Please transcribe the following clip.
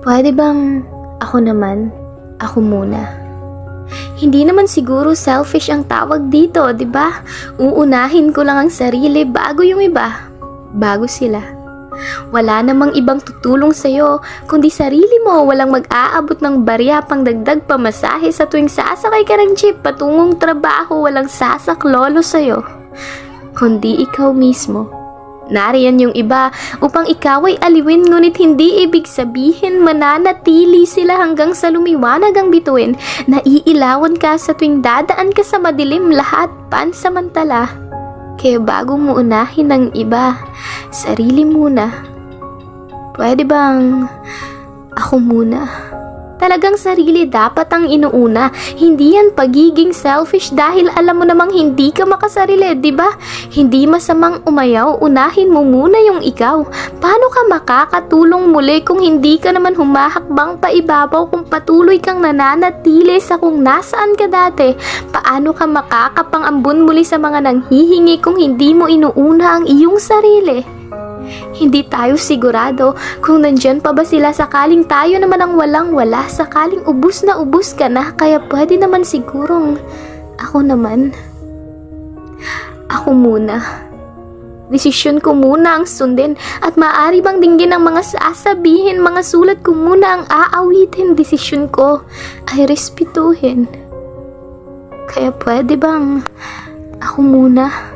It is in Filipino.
Pwede bang ako naman, ako muna? Hindi naman siguro selfish ang tawag dito, 'di ba? Uunahin ko lang ang sarili bago yung iba. Bago sila. Wala namang ibang tutulong sa'yo, kundi sarili mo walang mag-aabot ng barya pang dagdag pamasahe sa tuwing sasakay ka ng jeep patungong trabaho walang sasaklolo sa'yo. Kundi ikaw mismo. Nariyan yung iba upang ikaw ay aliwin ngunit hindi ibig sabihin mananatili sila hanggang sa lumiwanag ang bituin na iilawan ka sa tuwing dadaan ka sa madilim lahat pansamantala. Kaya bago mo unahin ng iba, sarili muna. Pwede bang ako muna? Talagang sarili dapat ang inuuna. Hindi yan pagiging selfish dahil alam mo namang hindi ka makasarili, di ba? Hindi masamang umayaw, unahin mo muna yung ikaw. Paano ka makakatulong muli kung hindi ka naman humahakbang pa ibabaw kung patuloy kang nananatili sa kung nasaan ka dati? Paano ka makakapangambun muli sa mga nanghihingi kung hindi mo inuuna ang iyong sarili? Hindi tayo sigurado kung nandyan pa ba sila sakaling tayo naman ang walang wala, sakaling ubus na ubus ka na, kaya pwede naman sigurong ako naman. Ako muna. Desisyon ko muna ang sundin at maaari bang dinggin ang mga sasabihin, mga sulat ko muna ang aawitin. Desisyon ko ay respetuhin. Kaya pwede bang ako muna?